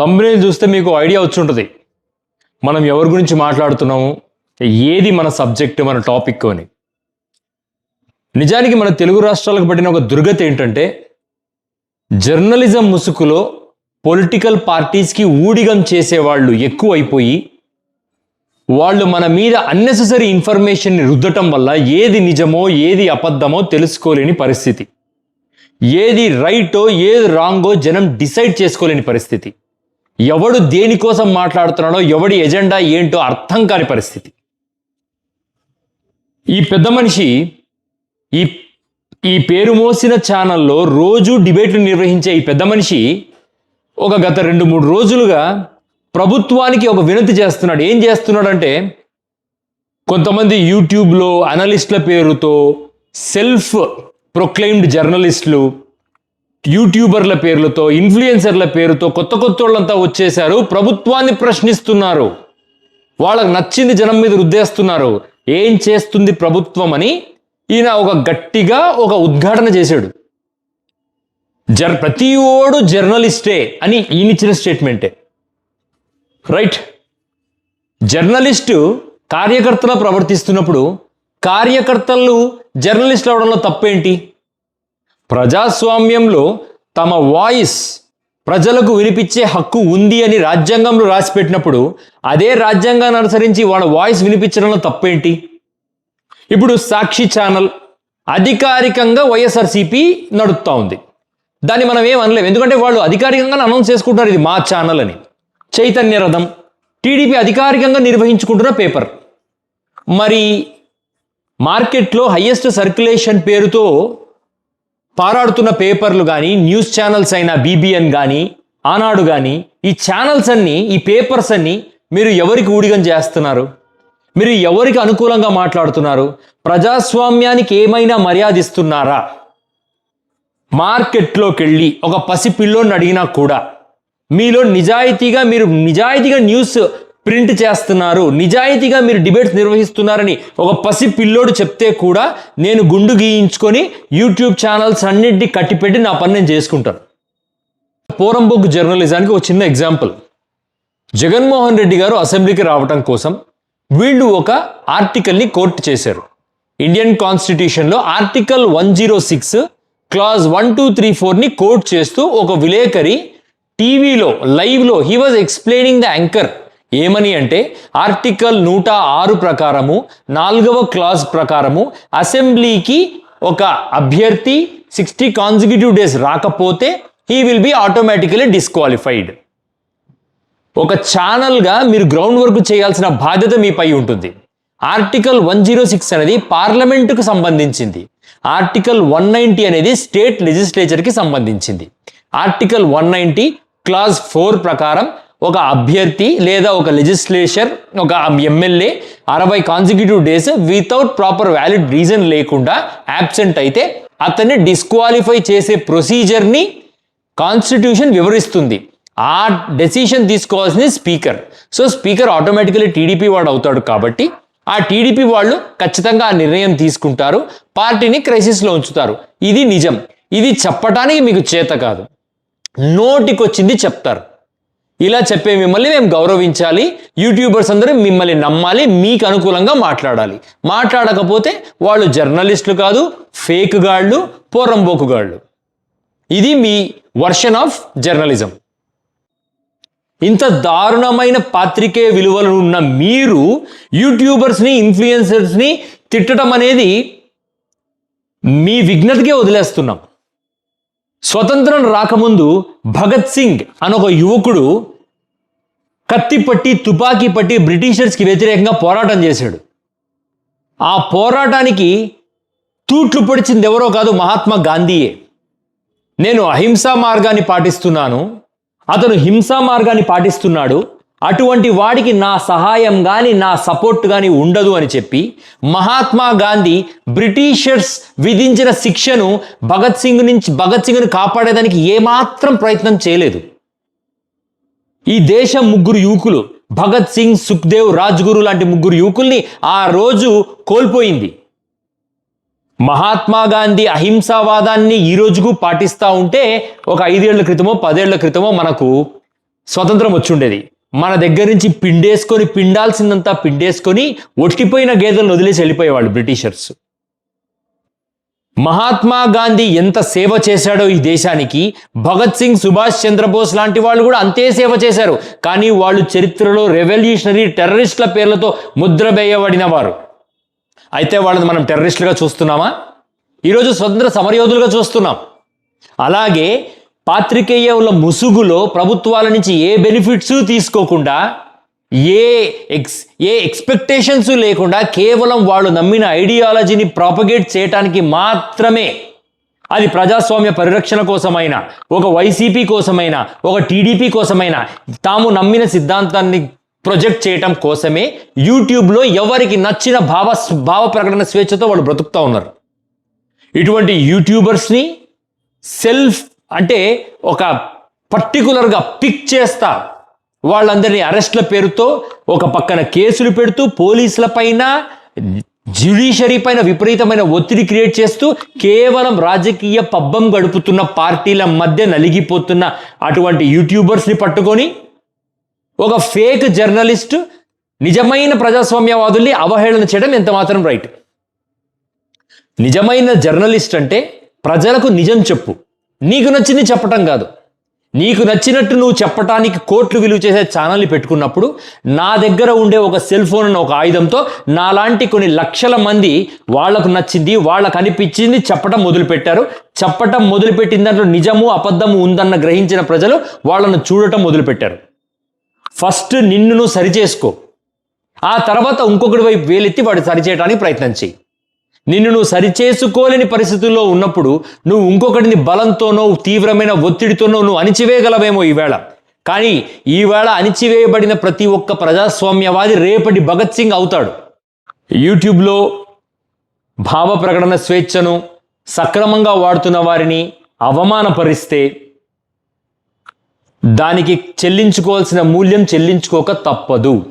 కంపెనీలు చూస్తే మీకు ఐడియా వచ్చి ఉంటుంది మనం ఎవరి గురించి మాట్లాడుతున్నాము? ఏది మన సబ్జెక్ట్ మన టాపిక్ అని. నిజానికి మన తెలుగు రాష్ట్రాలకు పట్టిన ఒక దుర్గతి ఏంటంటే జర్నలిజం ముసుగులో పొలిటికల్ పార్టీస్కి ఊడిగం చేసేవాళ్ళు ఎక్కువైపోయి వాళ్ళు మన మీద అన్నెసెసరీ ఇన్ఫర్మేషన్ని రుద్దటం వల్ల ఏది నిజమో ఏది అబద్ధమో తెలుసుకోలేని పరిస్థితి. ఏది రైటో ఏది రాంగో జనం డిసైడ్ చేసుకోలేని పరిస్థితి. ఎవడు దేనికోసం మాట్లాడుతున్నాడో ఎవడి ఎజెండా ఏంటో అర్థం కాని పరిస్థితి. ఈ పెద్ద మనిషి ఈ ఈ పేరు మోసిన ఛానల్లో రోజు డిబేట్లు నిర్వహించే ఈ పెద్ద మనిషి ఒక గత రెండు మూడు రోజులుగా ప్రభుత్వానికి ఒక వినతి చేస్తున్నాడు. ఏం చేస్తున్నాడంటే కొంతమంది యూట్యూబ్లో అనలిస్టుల పేరుతో సెల్ఫ్ ప్రొక్లైమ్డ్ జర్నలిస్టులు యూట్యూబర్ల పేర్లతో ఇన్ఫ్లుయెన్సర్ల పేరుతో కొత్త కొత్త వాళ్ళంతా వచ్చేశారు. ప్రభుత్వాన్ని ప్రశ్నిస్తున్నారు. వాళ్ళకు నచ్చింది జనం మీద రుద్దేస్తున్నారు. ఏం చేస్తుంది ప్రభుత్వం అని ఈయన ఒక గట్టిగా ఒక ఉద్ఘాటన చేశాడు. జర్ ప్రతి ఓడు జర్నలిస్టే అని ఈయన ఇచ్చిన స్టేట్మెంటే. రైట్? జర్నలిస్టు కార్యకర్తలా ప్రవర్తిస్తున్నప్పుడు కార్యకర్తలు జర్నలిస్టులు అవడంలో తప్పేంటి? ప్రజాస్వామ్యంలో తమ వాయిస్ ప్రజలకు వినిపించే హక్కు ఉంది అని రాజ్యాంగంలో రాసిపెట్టినప్పుడు అదే రాజ్యాంగాన్ని అనుసరించి వాళ్ళ వాయిస్ వినిపించడంలో తప్పేంటి? ఇప్పుడు సాక్షి ఛానల్ అధికారికంగా వైఎస్ఆర్సీపీ నడుస్తూ ఉంది. దాన్ని మనం ఏం అనలేము ఎందుకంటే వాళ్ళు అధికారికంగా అనౌన్స్ చేసుకుంటారు ఇది మా ఛానల్ అని. చైతన్య రథం టీడీపీ అధికారికంగా నిర్వహించుకుంటున్న పేపర్. మరి మార్కెట్లో హయ్యెస్ట్ సర్క్యులేషన్ పేరుతో పారాడుతున్న పేపర్లు కానీ న్యూస్ ఛానల్స్ అయిన బీబీఎన్ కానీ ఆనాడు కానీ ఈ ఛానల్స్ అన్నీ ఈ పేపర్స్ అన్నీ మీరు ఎవరికి ఊడిగం చేస్తున్నారు? మీరు ఎవరికి అనుకూలంగా మాట్లాడుతున్నారు? ప్రజాస్వామ్యానికి ఏమైనా మర్యాద ఇస్తున్నారా? మార్కెట్లోకి వెళ్ళి ఒక పసి పిల్లోని అడిగినా కూడా మీలో నిజాయితీగా మీరు నిజాయితీగా న్యూస్ ప్రింట్ చేస్తున్నారు. నిజాయితీగా మీరు డిబేట్స్ నిర్వహిస్తున్నారని ఒక పసి పిల్లోడు చెప్తే కూడా నేను గుండు గీయించుకొని యూట్యూబ్ ఛానల్స్ అన్నింటినీ కట్టిపెట్టి నా పని నేను చేసుకుంటాను. పోరంబొగ్గు జర్నలిజానికి ఒక చిన్న ఎగ్జాంపుల్. జగన్మోహన్ రెడ్డి గారు అసెంబ్లీకి రావటం కోసం వీళ్ళు ఒక ఆర్టికల్ని కోర్టు చేశారు. ఇండియన్ కాన్స్టిట్యూషన్లో article one zero six clause one two three ఫోర్ని quote చేస్తూ ఒక విలేకరి టీవీలో లైవ్లో he was explaining the anchor ఏమని అంటే ఆర్టికల్ నూట ఆరు ప్రకారము నాలుగవ క్లాజ్ ప్రకారము అసెంబ్లీకి ఒక అభ్యర్థి సిక్స్టీ కాన్సిక్యూటివ్ డేస్ రాకపోతే he will be automatically disqualified ఒక ఛానల్గా మీరు గ్రౌండ్ వర్క్ చేయాల్సిన బాధ్యత మీపై ఉంటుంది. ఆర్టికల్ వన్ జీరో సిక్స్ అనేది పార్లమెంటుకు సంబంధించింది. ఆర్టికల్ వన్ నైంటీ అనేది స్టేట్ లెజిస్లేచర్కి సంబంధించింది. Article one ninety clause four ప్రకారం ఒక అభ్యర్థి లేదా ఒక లెజిస్లేచర్ ఒక ఎమ్మెల్యే అరవై consecutive days without proper valid reason లేకుండా యాబ్సెంట్ అయితే అతన్ని డిస్క్వాలిఫై చేసే ప్రొసీజర్ని కాన్స్టిట్యూషన్ వివరిస్తుంది. ఆ డెసిషన్ తీసుకోవాల్సింది speaker so speaker automatically TDP వాడు అవుతాడు కాబట్టి ఆ టీడీపీ వాళ్ళు ఖచ్చితంగా ఆ నిర్ణయం తీసుకుంటారు. పార్టీని క్రైసిస్లో ఉంచుతారు. ఇది నిజం. ఇది చెప్పటానికి మీకు చేత కాదు. నోటికొచ్చింది చెప్తారు. ఇలా చెప్పే మిమ్మల్ని మేము గౌరవించాలి. యూట్యూబర్స్ అందరూ మిమ్మల్ని నమ్మాలి మీకు అనుకూలంగా మాట్లాడాలి. మాట్లాడకపోతే వాళ్ళు జర్నలిస్టులు కాదు ఫేక్ గాళ్ళు పోరంబోకు గాళ్ళు. ఇది మీ వర్షన్ ఆఫ్ జర్నలిజం. ఇంత దారుణమైన పాత్రికేయ విలువలు ఉన్న మీరు యూట్యూబర్స్ని ఇన్ఫ్లుయెన్సర్స్ని తిట్టడం అనేది మీ విఘ్నతకే వదిలేస్తున్నాం. స్వతంత్రం రాకముందు భగత్ సింగ్ అని ఒక యువకుడు కత్తి పట్టి తుపాకీ పట్టి బ్రిటిషర్స్కి వ్యతిరేకంగా పోరాటం చేశాడు. ఆ పోరాటానికి తూట్లు పొడిచింది ఎవరో కాదు మహాత్మా గాంధీయే. నేను అహింసా మార్గాన్ని పాటిస్తున్నాను. అతను హింసా మార్గాన్ని పాటిస్తున్నాడు. అటువంటి వాడికి నా సహాయం కానీ నా సపోర్ట్ కానీ ఉండదు అని చెప్పి మహాత్మా గాంధీ బ్రిటిషర్స్ విధించిన శిక్షను భగత్ సింగ్ నుంచి భగత్ సింగ్ను కాపాడేదానికి ఏమాత్రం ప్రయత్నం చేయలేదు. ఈ దేశం ముగ్గురు యువకులు భగత్ సింగ్ సుఖ్దేవ్ రాజ్గురు లాంటి ముగ్గురు యువకుల్ని ఆ రోజు కోల్పోయింది. మహాత్మా గాంధీ అహింసావాదాన్ని ఈ రోజుకు పాటిస్తూ ఉంటే ఒక ఐదేళ్ళ క్రితమో పదేళ్ళ క్రితమో మనకు స్వతంత్రం వచ్చుండేది మన దగ్గర నుంచి పిండేసుకొని పిండాల్సిందంతా పిండేసుకొని ఒట్టిపోయిన గేదెలను వదిలేసి వెళ్ళిపోయేవాళ్ళు బ్రిటిషర్స్. మహాత్మా గాంధీ ఎంత సేవ చేశాడో ఈ దేశానికి భగత్ సింగ్ సుభాష్ చంద్రబోస్ లాంటి వాళ్ళు కూడా అంతే సేవ చేశారు. కానీ వాళ్ళు చరిత్రలో రెవల్యూషనరీ టెర్రరిస్టుల పేర్లతో ముద్ర వేయబడిన వారు. అయితే వాళ్ళని మనం టెర్రరిస్టులుగా చూస్తున్నామా? ఈరోజు స్వతంత్ర సమరయోధులుగా చూస్తున్నాం. అలాగే పాత్రికేయుల ముసుగులో ప్రభుత్వాల నుంచి ఏ బెనిఫిట్స్ తీసుకోకుండా ఏ ఎక్స్ ఏ ఎక్స్పెక్టేషన్స్ లేకుండా కేవలం వాళ్ళు నమ్మిన ఐడియాలజీని ప్రాపగేట్ చేయటానికి మాత్రమే అది ప్రజాస్వామ్య పరిరక్షణ కోసమైనా ఒక వైసీపీ కోసమైనా ఒక టీడీపీ కోసమైనా తాము నమ్మిన సిద్ధాంతాన్ని ప్రొజెక్ట్ చేయటం కోసమే యూట్యూబ్లో ఎవరికి నచ్చిన భావ భావ ప్రకటన స్వేచ్ఛతో వాళ్ళు బ్రతుకుతూ ఉన్నారు. ఇటువంటి యూట్యూబర్స్ని సెల్ఫ్ అంటే ఒక పర్టికులర్గా పిక్ చేస్తా. వాళ్ళందరినీ అరెస్ట్ల పేరుతో ఒక పక్కన కేసులు పెడుతూ పోలీసుల పైన జ్యుడిషరీ పైన విపరీతమైన ఒత్తిడి క్రియేట్ చేస్తూ కేవలం రాజకీయ పబ్బం గడుపుతున్న పార్టీల మధ్య నలిగిపోతున్న అటువంటి యూట్యూబర్స్ని పట్టుకొని ఒక ఫేక్ జర్నలిస్ట్ నిజమైన ప్రజాస్వామ్యవాదుల్ని అవహేళన చేయడం ఎంతమాత్రం రైట్ నిజమైన జర్నలిస్ట్ అంటే ప్రజలకు నిజం చెప్పు. నీకు నచ్చింది చెప్పటం కాదు. నీకు నచ్చినట్టు నువ్వు చెప్పటానికి కోట్లు విలువ చేసే ఛానల్ని పెట్టుకున్నప్పుడు నా దగ్గర ఉండే ఒక సెల్ ఫోన్ అన్న ఒక ఆయుధంతో నాలాంటి కొన్ని లక్షల మంది వాళ్ళకు నచ్చింది వాళ్ళకు అనిపించింది చెప్పటం మొదలుపెట్టారు. చెప్పటం మొదలుపెట్టిన దాంట్లో నిజము అబద్ధము ఉందన్న గ్రహించిన ప్రజలు వాళ్ళను చూడటం మొదలుపెట్టారు. ఫస్ట్ నిన్ను నువ్వు సరిచేసుకో. ఆ తర్వాత ఇంకొకటి వైపు వేలెత్తి వాడు సరిచేయడానికి ప్రయత్నం చేయి. నిన్ను నువ్వు సరిచేసుకోలేని పరిస్థితుల్లో ఉన్నప్పుడు నువ్వు ఇంకొకటిని బలంతోనో తీవ్రమైన ఒత్తిడితోనో నువ్వు అణిచివేయగలవేమో ఈవేళ. కానీ ఈవేళ అణిచివేయబడిన ప్రతి ఒక్క ప్రజాస్వామ్యవాది రేపటి భగత్ సింగ్ అవుతాడు. యూట్యూబ్లో భావ ప్రకటన స్వేచ్ఛను సక్రమంగా వాడుతున్న వారిని అవమానపరిస్తే దానికి చెల్లించుకోవాల్సిన మూల్యం చెల్లించుకోక తప్పదు.